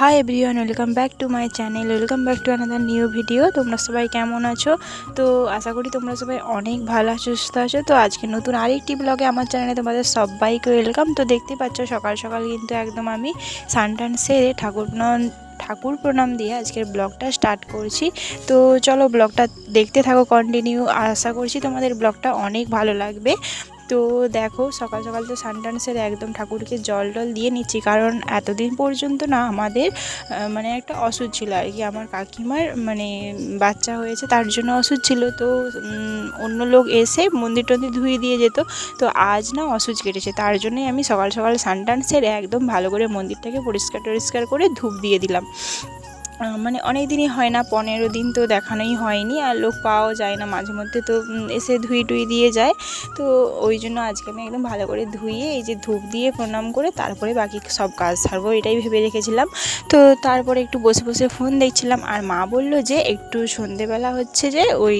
Hi everyone welcome back to my channel welcome back to another new video তোমরা সবাই কেমন আছো? তো আশা করি তোমরা সবাই অনেক ভালো আছো, সুস্থ আছো। তো আজকে নতুন আরেকটি ব্লগে আমার চ্যানেলে তোমাদের সবাইকে ওয়েলকাম তো দেখতে পাচ্ছ সকাল সকাল কিন্তু একদম আমি সানটান সেরে ঠাকুর ঠাকুর প্রণাম দিয়ে আজকের ব্লগটা স্টার্ট করছি। তো চলো ব্লগটা দেখতে থাকো কন্টিনিউ আশা করছি তোমাদের ব্লগটা অনেক ভালো লাগবে। তো দেখো সকাল সকাল তো সানটান একদম ঠাকুরকে জল টল দিয়ে নিচ্ছি। কারণ এতদিন পর্যন্ত না আমাদের মানে একটা ওষুধ ছিল আর কি। আমার কাকিমার মানে বাচ্চা হয়েছে তার জন্য ওষুধ ছিল। তো অন্য লোক এসে মন্দির টন্দির ধুয়ে দিয়ে যেত। তো আজ না ওষুধ কেটেছে। তার জন্যই আমি সকাল সকাল সানটান একদম ভালো করে মন্দিরটাকে পরিষ্কার টরিষ্কার করে ধূপ দিয়ে দিলাম। মানে অনেক দিনই হয় না, পনেরো দিন তো দেখানোই হয়নি আর লোক পাওয়াও যায় না, মাঝে মধ্যে তো এসে ধুই টুই দিয়ে যায়। তো ওই জন্য আজকে আমি একদম ভালো করে ধুয়ে, এই যে ধূপ দিয়ে প্রণাম করে তারপরে বাকি সব কাজ সারবো, এটাই ভেবে রেখেছিলাম। তো তারপরে একটু বসে বসে ফোন দেখছিলাম আর মা বলল যে একটু সন্ধেবেলা হচ্ছে যে ওই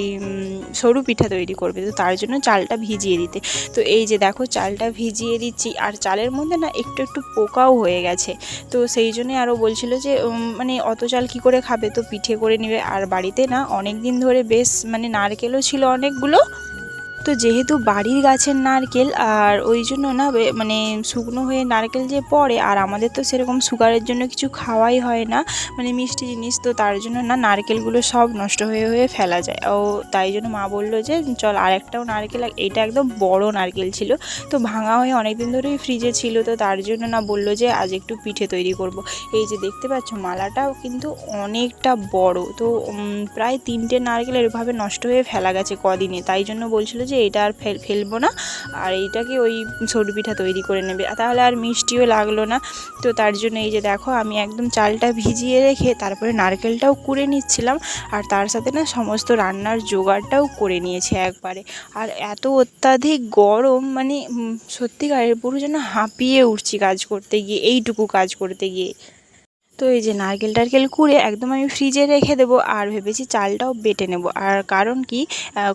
সরু পিঠা তৈরি করবে, তো তার জন্য চালটা ভিজিয়ে দিতে। তো এই যে দেখো চালটা ভিজিয়ে দিচ্ছি, আর চালের মধ্যে না একটু একটু পোকাও হয়ে গেছে। তো সেই জন্যে আরও বলছিল যে মানে অত চাল কী করে খাবে? তো পিঠে করে নেবে। আর বাড়িতে না অনেক দিন ধরে বেশ মানে নারকেলও ছিল অনেকগুলো। তো যেহেতু বাড়ির গাছের নারকেল, আর ওই জন্য না মানে শুকনো হয়ে নারকেল যে পড়ে, আর আমাদের তো সেরকম সুগারের জন্য কিছু খাওয়াই হয় না মানে মিষ্টি জিনিস, তো তার জন্য না নারকেলগুলো সব নষ্ট হয়ে হয়ে ফেলা যায়। ও তাই জন্য মা বলল যে, চল আর একটাও নারকেল এইটা একদম বড় নারকেল ছিল, তো ভাঙা হয়ে অনেক দিন ধরেই ফ্রিজে ছিল, তো তার জন্য না বলল যে, আজ একটু পিঠে তৈরি করব। এই যে দেখতে পাচ্ছ, মালাটাও কিন্তু অনেকটা বড়, তো প্রায় তিনটে নারকেল এরভাবে নষ্ট হয়ে ফেলা গেছে কদিনে, তাই জন্য বলছিল যে এটা আর ফেলব না। আর এইটাকে ওই সরু পিঠা তৈরি করে নেবে। তাহলে আর মিষ্টিও লাগল না। তো তার জন্য এই যে দেখো, আমি একদম চালটা ভিজিয়ে রেখে তারপরে নারকেলটাও কুড়ে নিচ্ছিলাম। আর তার সাথে না সমস্ত রান্নার জোগাড়টাও করে নিয়েছি একবারে। আর এত অত্যাধিক গরম মানে সত্যিকারের পুরো যেন হাঁপিয়ে উঠছি কাজ করতে গিয়ে, এইটুকু কাজ করতে গিয়ে। তো এই যে নারকেল টারকেল কুড়ে একদম আমি ফ্রিজে রেখে দেবো আর ভেবেছি চালটাও বেটে নেব। আর কারণ কি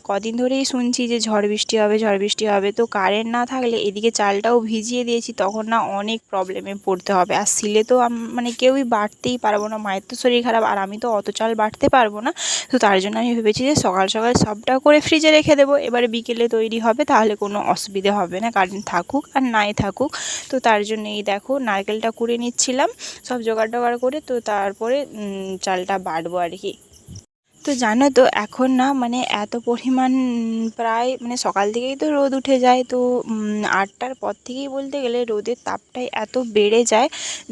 কদিন ধরেই শুনছি যে ঝড় বৃষ্টি হবে, ঝড় বৃষ্টি হবে, তো কারেন্ট না থাকলে এদিকে চালটাও ভিজিয়ে দিয়েছি, তখন না অনেক প্রবলেমে পড়তে হবে। আর সিলে তো মানে কেউই বাটতেই পারব না, মায়ের তো শরীর খারাপ, আর আমি তো অত চাল বাটতে পারব না। তো তার জন্য আমি ভেবেছি যে সকাল সকাল সবটা করে ফ্রিজে রেখে দেবো, এবারে বিকেলে তৈরি হবে, তাহলে কোনো অসুবিধে হবে না কারেন্ট থাকুক আর নাই থাকুক। তো তার জন্য এই দেখো, নারকেলটা কুড়ে নিচ্ছিলাম, সব জোগাড় করে তো তারপরে চালটা বাটবো আর কি। তো জানো তো, এখন না মানে এত পরিমাণ প্রায় মানে সকাল থেকেই তো রোদ উঠে যায়। তো আটটার পর থেকেই বলতে গেলে রোদের তাপটাই এত বেড়ে যায়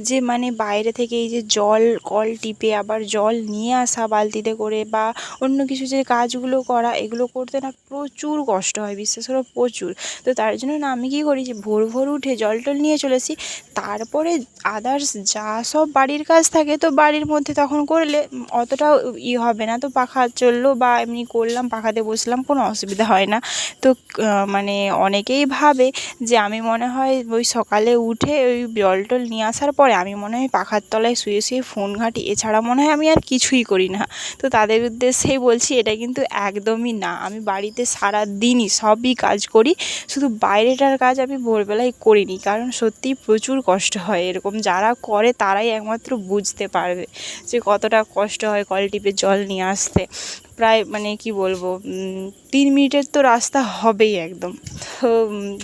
যে মানে বাইরে থেকে এই যে জল, কল টিপে আবার জল নিয়ে আসা বালতিতে করে বা অন্য কিছু যে কাজগুলো করা, এগুলো করতে না প্রচুর কষ্ট হয়, বিশ্বাস করো প্রচুর। তো তার জন্য না আমি কী করি যে ভোর ভোর উঠে জল টল নিয়ে চলেছি তারপরে আদার্স যা সব বাড়ির কাজ থাকে, তো বাড়ির মধ্যে তখন করলে অতটাও ই হবে না। তো পাখা চলল বা এমনি করলাম, পাখাতে বসলাম, কোনো অসুবিধা হয় না। তো মানে অনেকেই ভাবে যে আমি মনে হয় ওই সকালে উঠে ওই জল টল নিয়ে আসার পরে আমি মনে হয় পাখার তলায় শুয়ে শুয়ে ফোন ঘাঁটি। এছাড়া মনে হয় আমি আর কিছুই করি না। তো তাদের উদ্দেশ্যেই বলছি এটা কিন্তু একদমই না। আমি বাড়িতে সারা দিনই সবই কাজ করি। শুধু বাইরেটার কাজ আমি ভোরবেলায় করিনি। কারণ সত্যিই প্রচুর কষ্ট হয় এরকম। যারা করে তারাই একমাত্র বুঝতে পারবে যে কতটা কষ্ট হয় কল টিপে জল নিয়ে আসতে প্রায় মানে কি বলব তিন মিনিটের তো রাস্তা হবেই একদম। তো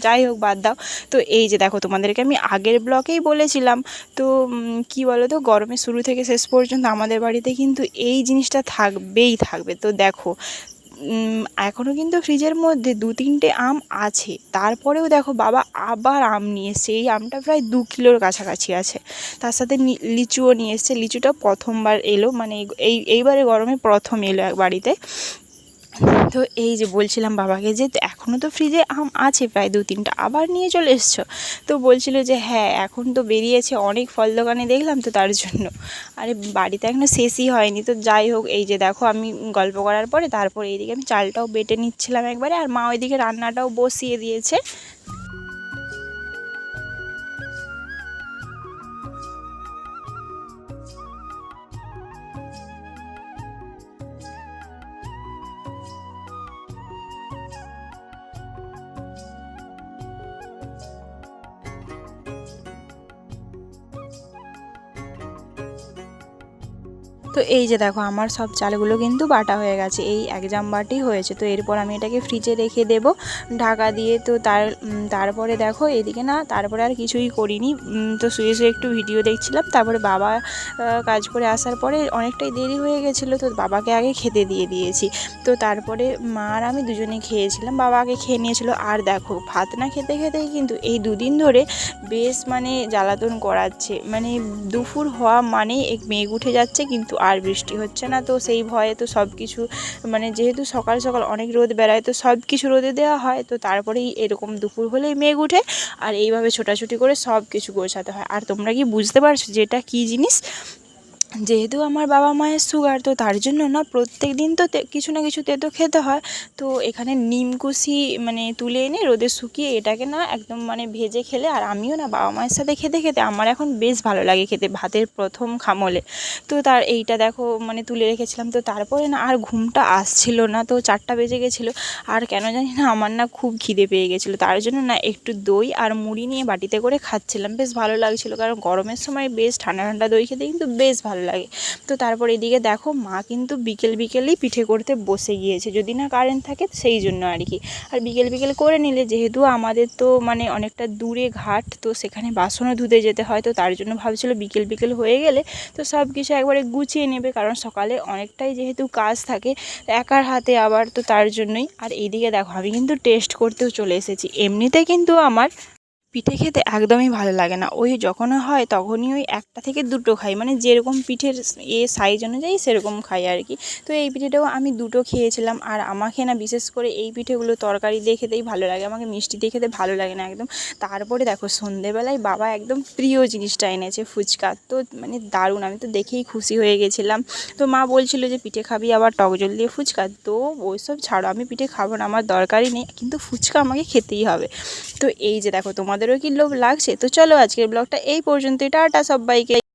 যাই হোক, বাদ দাও। তো এই যে দেখো, তোমাদেরকে আমি আগের ব্লকেই বলেছিলাম, তো কি বলো তো গরমের শুরু থেকে শেষ পর্যন্ত আমাদের বাড়িতে কিন্তু এই জিনিসটা থাকবেই থাকবে। তো দেখো এখনও কিন্তু ফ্রিজের মধ্যে দু তিনটে আম আছে। তারপরেও দেখো বাবা আবার আম নিয়ে এসছে। এই আমটা প্রায় দু কিলোর কাছাকাছি আছে। তার সাথে লিচুও নিয়ে এসছে। লিচুটা প্রথমবার এলো। মানে এই- এই, এইবারে গরমে প্রথম এলো এক বাড়িতে। তো এই যে বলছিলাম বাবাকে যে এখনও তো ফ্রিজে আম আছে প্রায় দু তিনটা, আবার নিয়ে চলে এসছো। তো বলছিল যে হ্যাঁ এখন তো বেরিয়েছে, অনেক ফল দোকানে দেখলাম তো তার জন্য। আরে বাড়িতে এখনও শেষই হয়নি, তো যাই হোক, এই যে দেখো আমি গল্প করার পরে তারপর এইদিকে আমি চালটাও বেটে নিচ্ছিলাম একবারে, আর মা ওইদিকে রান্নাটাও বসিয়ে দিয়েছে। তো এই যে দেখো, আমার সব চালগুলো কিন্তু বাটা হয়ে গেছে, এই এক জাম বাটি হয়েছে। তো এরপর আমি এটাকে ফ্রিজে রেখে দেবো, ঢাকা দিয়ে তো তার তারপরে দেখো, এদিকে না, তারপরে আর কিছুই করিনি। তো শুয়ে শুয়ে একটু ভিডিও দেখছিলাম, তারপরে বাবা কাজ করে আসার পরে অনেকটাই দেরি হয়ে গেছিল, তো বাবাকে আগে খেতে দিয়ে দিয়েছি। তো তারপরে মা আর আমি দুজনে খেয়েছিলাম, বাবা আগে খেয়ে নিয়েছিল। আর দেখো, ভাত না খেতে খেতেই কিন্তু এই দুদিন ধরে বেশ মানে জ্বালাতন করাচ্ছে মানে দুপুর হওয়া মানেই এক মেঘ উঠে যাচ্ছে, কিন্তু আর বৃষ্টি হচ্ছে না, তো সেই ভয়ে তো সব কিছু মানে যেহেতু সকাল সকাল অনেক রোদ বেড়ায়, তো সব কিছু রোদে দেওয়া হয়, তো তারপরেই এরকম দুপুর হলেই মেঘ উঠে আর এইভাবে ছোটাছুটি করে সব কিছু গোছাতে হয়। আর তোমরা কি বুঝতে পারছ যে এটা কী জিনিস? যেহেতু আমার বাবা মায়ের সুগার তো তার জন্য না প্রত্যেক দিন তো কিছু না কিছু তেতো খেতে হয়। তো এখানে নিমকুশি মানে তুলে এনে রোদে শুকিয়ে এটাকে না একদম মানে ভেজে খেলে, আর আমিও না বাবা মায়ের সাথে খেতে খেতে আমার এখন বেশ ভালো লাগে খেতে ভাতের প্রথম খামলে। তো তার এইটা দেখো মানে তুলে রেখেছিলাম, তো তারপরে না আর ঘুমটা আসছিল না, তো চারটা বেজে গেছিল। আর কেন জানি না আমার না খুব খিদে পেয়ে গেছিল, তার জন্য না একটু দই আর মুড়ি নিয়ে বাটিতে করে খাচ্ছিলাম, বেশ ভালো লাগছিল। কারণ গরমের সময় বেশ ঠান্ডা ঠান্ডা দই খেতে কিন্তু বেশ ভালো লাগে। তো তারপর এদিকে দেখো মা কিন্তু বিকেল বিকেলেই পিঠে করতে বসে গিয়েছে। যদি না কারেন্ট থাকে সেই জন্য আর কি। আর বিকেল বিকেল করে নিলে যেহেতু আমাদের তো মানে অনেকটা দূরে ঘাট, তো সেখানে বাসনও ধুতে যেতে হয়, তো তার জন্য ভাবছিল বিকেল বিকেল হয়ে গেলে তো সব কিছু একবারে গুছিয়ে নেবে, কারণ সকালে অনেকটাই যেহেতু কাজ থাকে একার হাতে আবার তো তার জন্যই। আর এইদিকে দেখো আমি কিন্তু টেস্ট করতেও চলে এসেছি। এমনিতে কিন্তু আমার পিঠে খেতে একদমই ভালো লাগে না। ওই যখন হয় তখনই ওই একটা থেকে দুটো খাই। মানে যেরকম পিঠের এ সাইজ অনুযায়ী সেরকম খাই আর কি তো এই পিঠেটাও আমি দুটো খেয়েছিলাম আর আমাকে না বিশেষ করে এই পিঠেগুলো তরকারি দিয়ে খেতেই ভালো লাগে। আমাকে মিষ্টি দিয়ে খেতে ভালো লাগে না একদম। তারপরে দেখো সন্ধেবেলায় বাবা একদম প্রিয় জিনিসটা এনেছে ফুচকা। তো মানে দারুণ, আমি তো দেখেই খুশি হয়ে গেছিলাম। তো মা বলছিল যে, পিঠে খাবি আবার টক জল দিয়ে ফুচকা? তো ওইসব ছাড়ো, আমি পিঠে খাব না, আমার দরকারই নেই। কিন্তু ফুচকা আমাকে খেতেই হবে। তো এই যে দেখো তোমাদেরও কি লোভ লাগছে? তো চলো আজকের ব্লগটা এই পর্যন্তই। টাটা সবাইকে।